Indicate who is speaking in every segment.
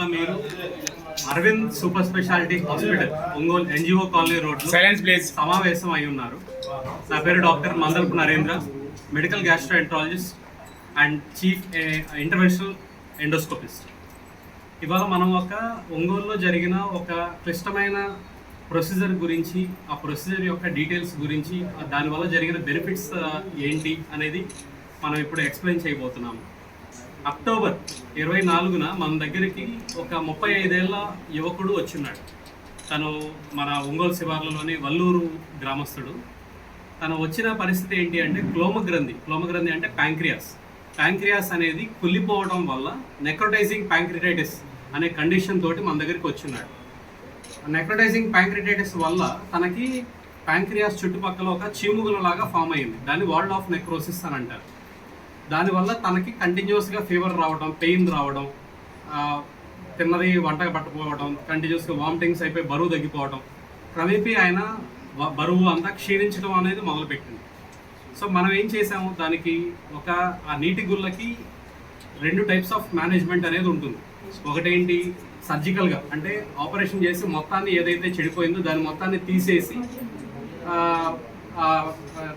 Speaker 1: ఇవాళ మీరు Aravind super speciality hospital Ongole NGO colony road
Speaker 2: silence please
Speaker 1: సమావేశం అయి ఉన్నారు. నా పేరు doctor Mandalpu Narendra medical gastroenterologist and chief interventional endoscopist. ఇవాళ మనం ఒక ఒంగోలులో జరిగిన ఒక క్లిష్టమైన ప్రొసీజర్ గురించి ఆ ప్రొసీజర్ యొక్క డీటెయిల్స్ గురించి దానివల్ల జరిగిన బెనిఫిట్స్ ఏంటి అనేది మనం ఇప్పుడు ఎక్స్ప్లెయిన్ చేయబోతున్నాము. అక్టోబర్ ఇరవై నాలుగున మన దగ్గరికి ఒక ముప్పై ఐదేళ్ళ యువకుడు వచ్చిన్నాడు తను మన ఒంగోలు శివార్లలోని వల్లూరు గ్రామస్తుడు. తను వచ్చిన పరిస్థితి ఏంటి అంటే క్లోమగ్రంథి. క్లోమగ్రంథి అంటే ప్యాంక్రియాస్. ప్యాంక్రియాస్ అనేది కుళ్ళిపోవడం వల్ల నెక్రోటైజింగ్ ప్యాంక్రిటైటిస్ అనే కండిషన్ తోటి మన దగ్గరికి వచ్చిన్నాడు నెక్రోటైజింగ్ ప్యాంక్రిటైటిస్ వల్ల తనకి ప్యాంక్రియాస్ చుట్టుపక్కల ఒక చీముగుల లాగా ఫామ్ అయింది దాన్ని వార్డ్ ఆఫ్ నెక్రోసిస్ అని అంటారు. దానివల్ల తనకి కంటిన్యూస్గా ఫీవర్ రావడం పెయిన్ రావడం తిన్నది వంటగా పట్టుకోవడం కంటిన్యూస్గా వామిటింగ్స్ అయిపోయి బరువు తగ్గిపోవడం క్రమేపీ ఆయన బరువు అంతా క్షీణించడం అనేది మొదలుపెట్టింది. సో మనం ఏం చేసాము? దానికి ఒక ఆ నీటి గుళ్ళకి రెండు టైప్స్ ఆఫ్ మేనేజ్మెంట్ అనేది ఉంటుంది. ఒకటేంటి? సర్జికల్గా అంటే ఆపరేషన్ చేసి మొత్తాన్ని ఏదైతే చెడిపోయిందో దాని మొత్తాన్ని తీసేసి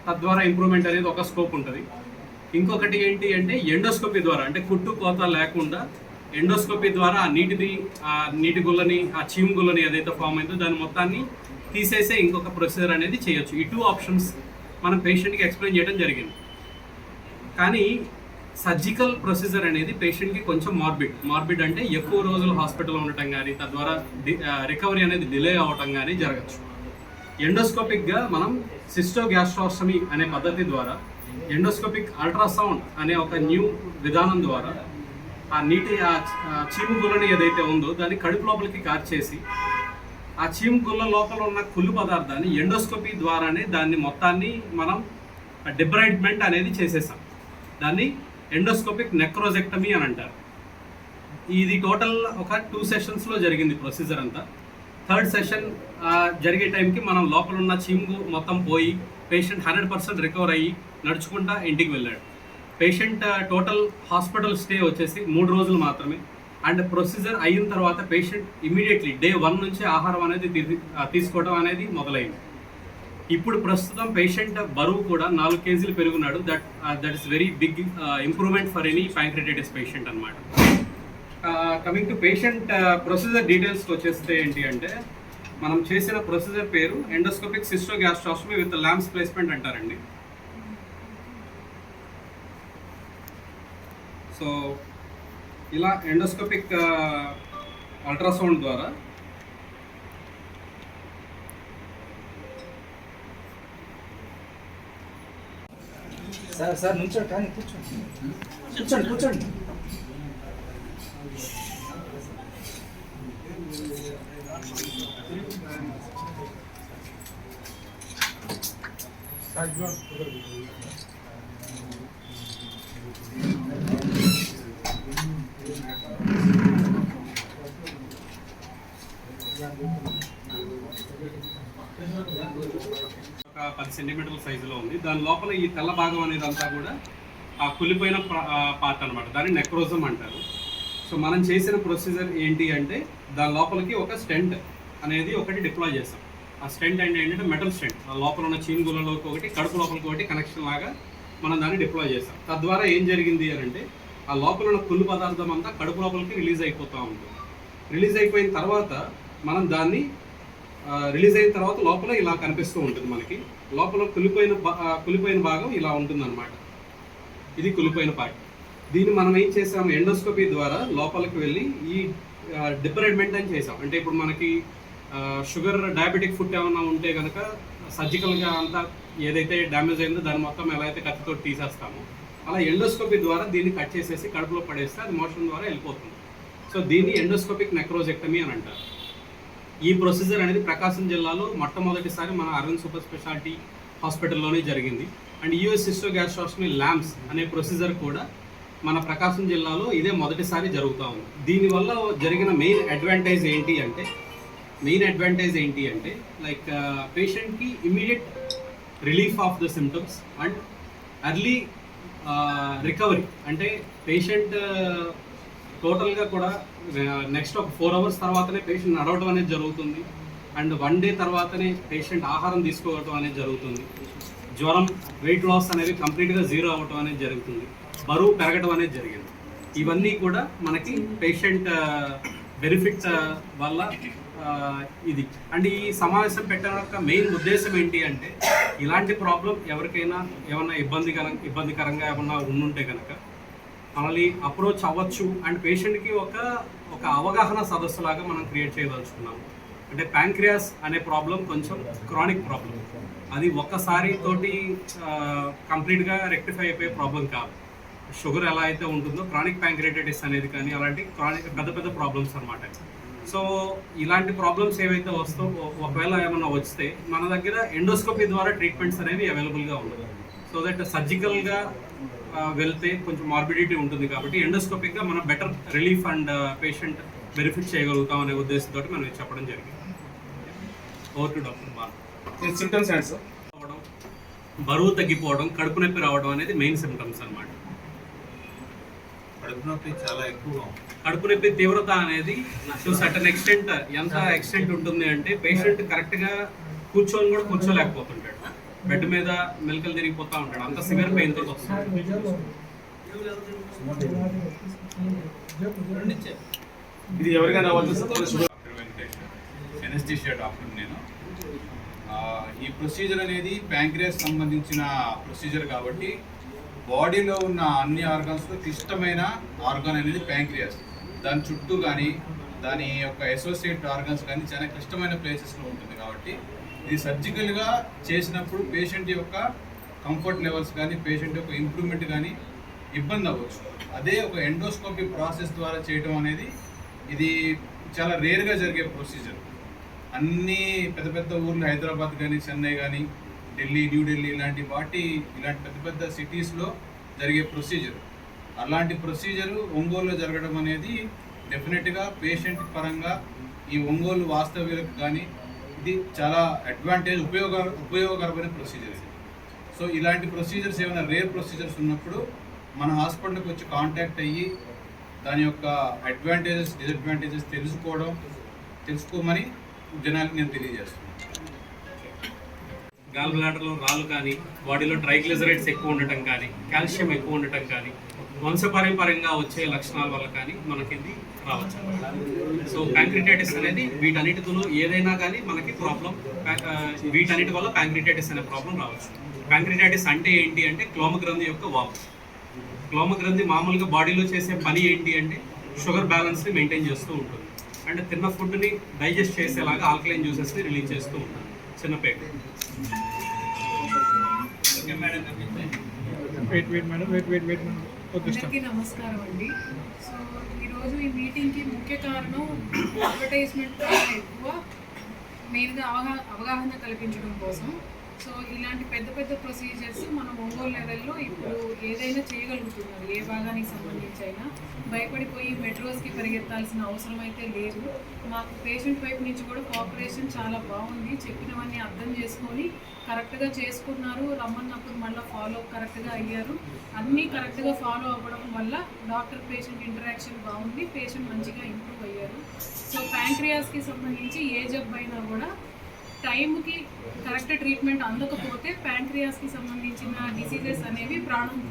Speaker 1: తద్వారా ఇంప్రూవ్మెంట్ అనేది ఒక స్కోప్ ఉంటుంది. ఇంకొకటి ఏంటి అంటే ఎండోస్కోపీ ద్వారా అంటే కుట్టు కోత లేకుండా ఎండోస్కోపీ ద్వారా ఆ నీటిది ఆ నీటి గుల్లని ఆ చీమ్ గుల్లని ఏదైతే ఫామ్ అయిందో దాని మొత్తాన్ని తీసేసే ఇంకొక ప్రొసీజర్ అనేది చేయొచ్చు. ఈ టూ ఆప్షన్స్ మనం పేషెంట్కి ఎక్స్ప్లెయిన్ చేయడం జరిగింది. కానీ సర్జికల్ ప్రొసీజర్ అనేది పేషెంట్కి కొంచెం మార్బిడ్ మార్బిడ్ అంటే ఎక్కువ రోజులు హాస్పిటల్లో ఉండటం కానీ తద్వారా రికవరీ అనేది డిలే అవ్వటం కానీ జరగచ్చు. ఎండోస్కోపిక్గా మనం సిస్టోగ్యాస్ట్రాస్టమీ అనే పద్ధతి ద్వారా ఎండోస్కోపిక్ అల్ట్రాసౌండ్ అనే ఒక న్యూ విధానం ద్వారా ఆ నీటి ఆ చీము గుల్లని ఏదైతే ఉందో దాన్ని కడుపు లోపలికి కార్చేసి ఆ చీము గుల్ల లోపల ఉన్న కుళ్ళు పదార్థాన్ని ఎండోస్కోపీ ద్వారానే దాన్ని మొత్తాన్ని మనం డిబ్రైడ్మెంట్ అనేది చేసేసాం. దాన్ని ఎండోస్కోపిక్ నెక్రోజెక్టమీ అని అంటారు. ఇది టోటల్ ఒక టూ సెషన్స్లో జరిగింది ప్రొసీజర్ అంతా. థర్డ్ సెషన్ జరిగే టైంకి మనం లోపల ఉన్న చీము మొత్తం పోయి పేషెంట్ హండ్రెడ్ పర్సెంట్ రికవర్ అయ్యి నడుచుకుంటా ఇంటికి వెళ్ళాడు. పేషెంట్ టోటల్ హాస్పిటల్ స్టే వచ్చేసి మూడు రోజులు మాత్రమే. అండ్ ప్రొసీజర్ అయిన తర్వాత పేషెంట్ ఇమీడియట్లీ డే వన్ నుంచి ఆహారం అనేది తీసుకోవడం అనేది మొదలైంది. ఇప్పుడు ప్రస్తుతం పేషెంట్ బరువు కూడా నాలుగు కేజీలు పెరుగున్నాడు. That that is very big improvement for any pancreatitis patient అనమాట కమింగ్ టు పేషెంట్ ప్రొసీజర్ డీటెయిల్స్కి వచ్చేస్తే ఏంటి అంటే మనం చేసిన ప్రొసీజర్ పేరు endoscopic cystogastrostomy with lamps placement అంటారండి. సో ఇలా ఎండోస్కోపిక్ అల్ట్రాసౌండ్ ద్వారా
Speaker 3: సార్ సార్ నుంచోండి కానీ కూర్చోండి. కూర్చోండి కూర్చోండి.
Speaker 1: ఒక పది సెంటీమీటర్ల సైజులో ఉంది. దాని లోపల ఈ తెల్ల భాగం అనేది అంతా కూడా ఆ కులిపోయిన పార్ట్ అనమాట దాన్ని నెక్రోజం అంటారు. సో మనం చేసిన ప్రొసీజర్ ఏంటి అంటే దాని లోపలికి ఒక స్టెంట్ అనేది ఒకటి డిప్లాయ్ చేస్తాం. ఆ స్టెంట్ అంటే ఏంటంటే మెటల్ స్టెంట్. ఆ లోపల ఉన్న చీనుగులలోకి ఒకటి కడుపు లోపలికి ఒకటి కనెక్షన్ లాగా మనం దాన్ని డిప్లాయ్ చేస్తాం. తద్వారా ఏం జరిగింది అని అంటే ఆ లోపల ఉన్న కుళ్ళు పదార్థం అంతా కడుపు లోపలికి రిలీజ్ అయిపోతూ ఉంటుంది. రిలీజ్ అయిపోయిన తర్వాత మనం దాన్ని రిలీజ్ అయిన తర్వాత లోపల ఇలా కనిపిస్తూ ఉంటుంది మనకి. లోపల కులిపోయిన భా- కులిపోయిన భాగం ఇలా ఉంటుందన్నమాట. ఇది కులిపోయిన పార్ట్ దీన్ని మనం ఏం చేసాము ఎండోస్కోపీ ద్వారా లోపలికి వెళ్ళి ఈ డిబ్రైడ్మెంట్ అని చేసాం. అంటే ఇప్పుడు మనకి షుగర్ డయాబెటిక్ ఫుడ్ ఏమైనా ఉంటే కనుక సర్జికల్గా అంతా ఏదైతే డ్యామేజ్ అయిందో దాని మొత్తం ఎలా అయితే కత్తితో తీసేస్తామో అలా ఎండోస్కోపీ ద్వారా దీన్ని కట్ చేసేసి కడుపులో పడేస్తే అది మోషన్ ద్వారా వెళ్ళిపోతుంది. సో దీన్ని ఎండోస్కోపిక్ నెక్రోజెక్టమీ అని అంటారు. ఈ ప్రొసీజర్ అనేది ప్రకాశం జిల్లాలో మొట్టమొదటిసారి మన అరవింద్ సూపర్ స్పెషాలిటీ హాస్పిటల్లోనే జరిగింది. అండ్ యూఎస్ సిస్టోగ్యాస్ట్రాస్టమీ ల్యాంప్స్ అనే ప్రొసీజర్ కూడా మన ప్రకాశం జిల్లాలో ఇదే మొదటిసారి జరుగుతూ ఉంది. దీనివల్ల జరిగిన మెయిన్ అడ్వాంటేజ్ ఏంటి అంటే మెయిన్ అడ్వాంటేజ్ ఏంటి అంటే లైక్ పేషెంట్కి immediate relief of the symptoms and early recovery అంటే పేషెంట్ టోటల్గా కూడా నెక్స్ట్ ఒక ఫోర్ అవర్స్ తర్వాతనే పేషెంట్ నడవడం అనేది జరుగుతుంది. అండ్ వన్ డే తర్వాతనే పేషెంట్ ఆహారం తీసుకోవడం అనేది జరుగుతుంది. జ్వరం వెయిట్ లాస్ అనేది కంప్లీట్గా జీరో అవ్వటం అనేది జరుగుతుంది. బరువు పెరగడం అనేది జరిగింది. ఇవన్నీ కూడా మనకి పేషెంట్ బెనిఫిట్స్ వల్ల ఇది. అండ్ ఈ సమావేశం పెట్టడం యొక్క మెయిన్ ఉద్దేశం ఏంటి అంటే ఇలాంటి ప్రాబ్లం ఎవరికైనా ఏమన్నా ఇబ్బందికర ఇబ్బందికరంగా ఏమన్నా ఉండుంటే కనుక మనల్ని అప్రోచ్ అవ్వచ్చు అండ్ పేషెంట్కి ఒక ఒక అవగాహన సదస్సు లాగా మనం క్రియేట్ చేయదలుచుకున్నాం అంటే ప్యాంక్రియాస్ అనే ప్రాబ్లం కొంచెం క్రానిక్ ప్రాబ్లం అది ఒక్కసారి తోటి కంప్లీట్గా రెక్టిఫై అయిపోయే ప్రాబ్లం కాదు. షుగర్ ఎలా అయితే ఉంటుందో క్రానిక్ ప్యాంక్రియాటైటిస్ అనేది కానీ అలాంటి క్రానిక్ పెద్ద పెద్ద ప్రాబ్లమ్స్ అనమాట సో ఇలాంటి ప్రాబ్లమ్స్ ఏవైతే వస్తో ఒకవేళ ఏమైనా వస్తే మన దగ్గర ఎండోస్కోపీ ద్వారా ట్రీట్మెంట్స్ అనేవి అవైలబుల్గా ఉండదు సో దట్ సర్జికల్గా వెళ్తే కొంచెం మార్బిడిటీ ఉంటుంది కాబట్టి ఎండోస్కోపిక్గా మనం better relief and patient benefit చేయగలుగుతాం అనే ఉద్దేశంతో మనం చెప్పడం జరిగింది. Over to doctor Bal
Speaker 3: symptoms ఏంటి సార్
Speaker 1: బరువు తగ్గిపోవడం కడుపు నొప్పి రావడం అనేది మెయిన్ సిమ్టమ్స్ అన్నమాట.
Speaker 2: కడుపు నొప్పి చాలా ఎక్కువగా ఉంది
Speaker 1: కడుపు నొప్పి తీవ్రత అనేది ఎక్స్టెంట్ ఎంత ఎక్స్టెంట్ ఉంటుంది అంటే పేషెంట్ కరెక్ట్గా కూర్చొని కూడా కూర్చోలేకపోతుంటాడు. బెడ్ మీద మెలకలు తిరిగిపోతా ఉంటాడు. అంత సివియర్ పెయిన్ వస్తుంది.
Speaker 3: ఇది ఎవరికైనా షుగర్
Speaker 2: డాక్టర్ నేను. ఆ, ఈ ప్రొసీజర్ అనేది ప్యాంక్రియాస్ సంబంధించిన ప్రొసీజర్ కాబట్టి బాడీలో ఉన్న అన్ని ఆర్గాన్స్లో క్లిష్టమైన ఆర్గాన్ అనేది ప్యాంక్రియాస్ దాని చుట్టూ కానీ దాని యొక్క అసోసియేట్ ఆర్గాన్స్ కానీ చాలా క్లిష్టమైన ప్లేసెస్లో ఉంటుంది కాబట్టి ఇది సర్జికల్గా చేసినప్పుడు పేషెంట్ యొక్క కంఫర్ట్ లెవెల్స్ కానీ పేషెంట్ యొక్క ఇంప్రూవ్మెంట్ కానీ ఇబ్బంది అవ్వచ్చు. అదే ఒక ఎండోస్కోపీ ప్రాసెస్ ద్వారా చేయడం అనేది ఇది చాలా రేర్గా జరిగే ప్రొసీజర్ అన్ని పెద్ద పెద్ద ఊర్లు హైదరాబాద్ కానీ చెన్నై కానీ ఢిల్లీ న్యూఢిల్లీ ఇలాంటి వాటి ఇలాంటి పెద్ద పెద్ద సిటీస్లో జరిగే ప్రొసీజర్ అలాంటి ప్రొసీజర్ ఒంగోలులో జరగడం అనేది డెఫినెట్గా పేషెంట్ పరంగా ఈ ఒంగోలు వాస్తవ్యులకు కానీ ఇది చాలా అడ్వాంటేజ్ ఉపయోగ ఉపయోగకరమైన ప్రొసీజర్ ఇది. సో ఇలాంటి ప్రొసీజర్స్ ఏమైనా రేర్ ప్రొసీజర్స్ ఉన్నప్పుడు మన హాస్పిటల్కి వచ్చి కాంటాక్ట్ అయ్యి దాని యొక్క అడ్వాంటేజెస్ డిసడ్వాంటేజెస్ తెలుసుకోవడం తెలుసుకోమని జనానికి నేను తెలియజేస్తున్నాను.
Speaker 1: గాల్ బ్లాడర్లో రాళ్ళు కానీ బాడీలో ట్రైగ్లిజరైడ్స్ ఎక్కువ ఉండటం కానీ కాల్షియం ఎక్కువ ఉండటం కానీ వంశపారంపర్యంగా వచ్చే లక్షణాల వల్ల కానీ మనకి ఇది రావచ్చు సో ప్యాంక్రిటైటిస్ అనేది వీటన్నిటిలో ఏదైనా కానీ మనకి ప్రాబ్లం వీటన్నిటి వల్ల ప్యాంక్రిటైటిస్ అనే ప్రాబ్లం రావచ్చు. ప్యాంక్రిటైటిస్ అంటే ఏంటి అంటే క్లోమ గ్రంథి యొక్క వాపు. క్లోమ గ్రంథి మామూలుగా బాడీలో చేసే పని ఏంటి అంటే షుగర్ బ్యాలెన్స్ని మెయింటైన్ చేస్తూ ఉంటుంది. అంటే తిన్న ఫుడ్ని డైజెస్ట్ చేసేలాగా ఆల్కలైన్ జ్యూసెస్ని రిలీజ్ చేస్తూ ఉంటుంది చిన్నపేట madam
Speaker 4: wait wait madam wait wait wait madam
Speaker 5: అందరికీ నమస్కారం అండి. సో ఈరోజు ఈ మీటింగ్కి ముఖ్య కారణం అడ్వర్టైజ్మెంట్ ఎక్కువ మెయిన్గా అవగా అవగాహన కల్పించడం కోసం సో ఇలాంటి పెద్ద పెద్ద ప్రొసీజర్స్ మనం ఒంగోలు లెవెల్లో ఇప్పుడు ఏదైనా చేయగలుగుతున్నారు ఏ భాగానికి సంబంధించి అయినా భయపడిపోయి మెట్రోస్కి పరిగెత్తాల్సిన అవసరం అయితే లేదు. మాకు పేషెంట్ వైపు నుంచి కూడా కోఆపరేషన్ చాలా బాగుంది. చెప్పినవన్నీ అర్థం చేసుకొని కరెక్ట్గా చేసుకున్నారు. రమ్మన్నప్పుడు మళ్ళీ ఫాలో కరెక్ట్గా అయ్యారు. అన్నీ కరెక్ట్గా ఫాలో అవ్వడం వల్ల డాక్టర్ పేషెంట్ ఇంటరాక్షన్ బాగుంది. పేషెంట్ మంచిగా ఇంప్రూవ్ అయ్యారు. సో ప్యాంక్రియాస్కి సంబంధించి ఏ జబ్బు అయినా కూడా టైంకి కరెక్ట్ ట్రీట్మెంట్ అందకపోతే ప్యాంక్రియాస్కి సంబంధించిన డిసీజెస్ అనేవి ప్రాణం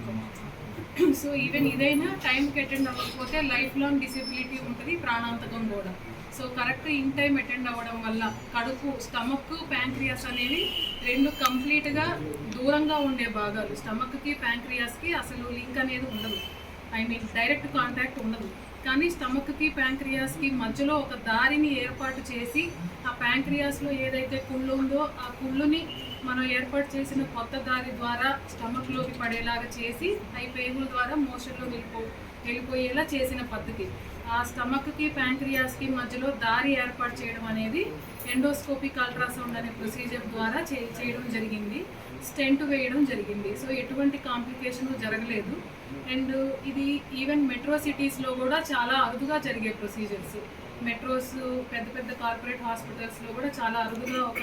Speaker 5: సో ఈవెన్ ఇదైనా టైంకి అటెండ్ అవ్వకపోతే లైఫ్ లాంగ్ డిసెబిలిటీ ఉంటుంది ప్రాణాంతకం కూడా. So correct in time attend అవ్వడం వల్ల కడుపు స్టమక్ ప్యాంక్రియాస్ అనేవి రెండు కంప్లీట్గా దూరంగా ఉండే భాగాలు. స్టమక్కి ప్యాంక్రియాస్కి అసలు లింక్ అనేది ఉండదు. ఐ మీన్ డైరెక్ట్ కాంటాక్ట్ ఉండదు. కానీ స్టమక్కి ప్యాంక్రియాస్కి మధ్యలో ఒక దారిని ఏర్పాటు చేసి ఆ ప్యాంక్రియాస్లో ఏదైతే కుళ్ళు ఉందో ఆ కుళ్ళుని మనం ఏర్పాటు చేసిన కొత్త దారి ద్వారా స్టమక్లోకి పడేలాగా చేసి అవి పేగుల ద్వారా మోషన్లో వెళ్ళిపో వెళ్ళిపోయేలా చేసిన పద్ధతి. ఆ స్టమక్కి ప్యాంక్రియాస్కి మధ్యలో దారి ఏర్పాటు చేయడం అనేది ఎండోస్కోపిక్ అల్ట్రాసౌండ్ అనే ప్రొసీజర్ ద్వారా చే చేయడం జరిగింది. స్టెంట్ వేయడం జరిగింది. సో ఎటువంటి కాంప్లికేషన్ జరగలేదు. అండ్ uh, ఇది ఈవెన్ మెట్రో సిటీస్లో కూడా చాలా అరుదుగా జరిగే ప్రొసీజర్స్ మెట్రోస్ uh, పెద్ద పెద్ద కార్పొరేట్ హాస్పిటల్స్లో కూడా చాలా అరుదుగా ఒక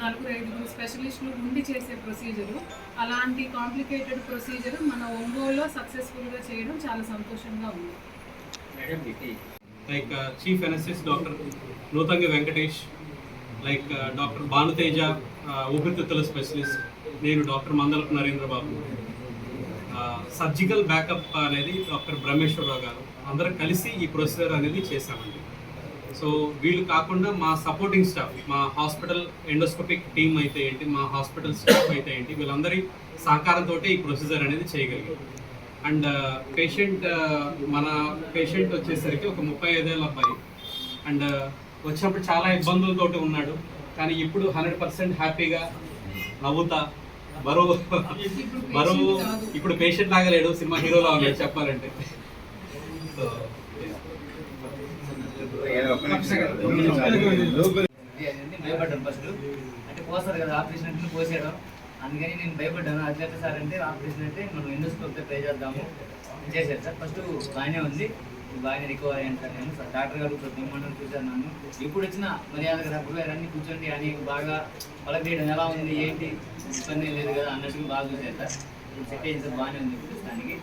Speaker 5: నలుగురు ఐదుగురు స్పెషలిస్టులు ఉండి చేసే ప్రొసీజరు అలాంటి కాంప్లికేటెడ్ ప్రొసీజర్ మన ఒంగోలులో సక్సెస్ఫుల్గా చేయడం చాలా సంతోషంగా ఉంది.
Speaker 1: Like chief anaesthetist doctor Nuthangi Venkatesh like doctor Bhanuteja ఊపిరితిత్తుల స్పెషలిస్ట్ నేను doctor Mandalapu Narendra Babu surgical backup అనేది డాక్టర్ బ్రహ్మేశ్వరరావు గారు అందరం కలిసి ఈ ప్రొసీజర్ అనేది చేశామండి. సో వీళ్ళు కాకుండా మా సపోర్టింగ్ స్టాఫ్ మా హాస్పిటల్ ఎండోస్కోపిక్ టీమ్ అయితే ఏంటి మా హాస్పిటల్ స్టాఫ్ అయితే ఏంటి వీళ్ళందరి సహకారంతో ఈ ప్రొసీజర్ అనేది చేయగలిగాం. అండ్ uh, పేషెంట్ uh, మన పేషెంట్ వచ్చేసరికి ఒక ముప్పై ఐదేళ్ళ అబ్బాయి. అండ్ uh, వచ్చినప్పుడు చాలా ఇబ్బందులతోటి ఉన్నాడు. కానీ ఇప్పుడు హండ్రెడ్ పర్సెంట్ హ్యాపీగా నవ్వుతా బరువు బరువు ఇప్పుడు పేషెంట్ లాగా లేడు సినిమా హీరోలా ఉన్నాడు చెప్పాలంటే. సో
Speaker 6: భయపడ్డాను ఫస్ట్ అంటే పోస్తారు కదా ఆపరేషన్ అంటే పోసాడు అందుకని నేను భయపడ్డాను. అది సార్ అంటే ఆపరేషన్ అంటే మనం ఎండోస్కోప్తో ట్రై చేద్దాము. చేశారు సార్. ఫస్ట్ బాగానే ఉంది. బాగానే రికవర్ అయ్యాను సార్ నేను సార్ డాక్టర్ గారు బ్రహ్మాండం చూశాను నన్ను. ఇప్పుడు వచ్చిన మర్యాదగా డబ్బులు అన్నీ కూర్చోండి అని బాగా పలకరియడం ఎలా ఉంది ఏంటి? ఇబ్బంది లేదు కదా అన్నట్టుగా బాగా చూశారు సార్. ఇప్పుడు సెట్ అయింది సార్ బాగానే ఉంది ప్రస్తుతానికి.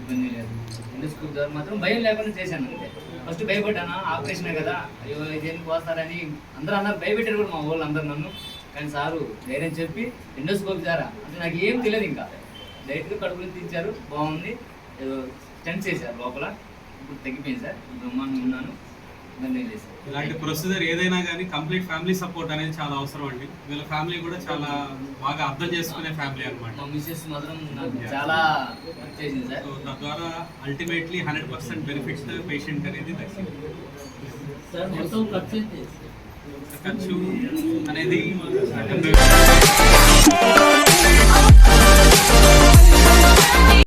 Speaker 6: ఇబ్బంది లేదు. ఎండోస్కోప్ ద్వారా మాత్రం భయం లేకుండా చేశాను అంతే. ఫస్ట్ భయపడ్డానా? ఆపరేషన్ కదా. అయ్యో ఇదేం పోస్తారని అందరూ అందరూ భయపెట్టారు కూడా మా వాళ్ళు అందరు నన్ను. కానీ సారు ధైర్యం చెప్పి ఎండోస్కోప్ ద్వారా. అంటే నాకు ఏం తెలియదు ఇంకా. డైరెక్ట్గా కడుపులు తీర్చారు బాగుంది. ఏదో చేశారు లోపల. ఇప్పుడు తగ్గిపోయింది సార్. బ్రహ్మాండంగా ఉన్నాను
Speaker 1: ఇలాంటి ప్రొసీజర్ ఏదైనా కానీ కంప్లీట్ ఫ్యామిలీ సపోర్ట్ అనేది చాలా అవసరం అండి. వీళ్ళ ఫ్యామిలీ కూడా చాలా బాగా అర్థం చేసుకునే ఫ్యామిలీ అనమాట
Speaker 6: చాలా
Speaker 1: తద్వారా ultimately hundred percent benefits patient అనేది ఖర్చు అనేది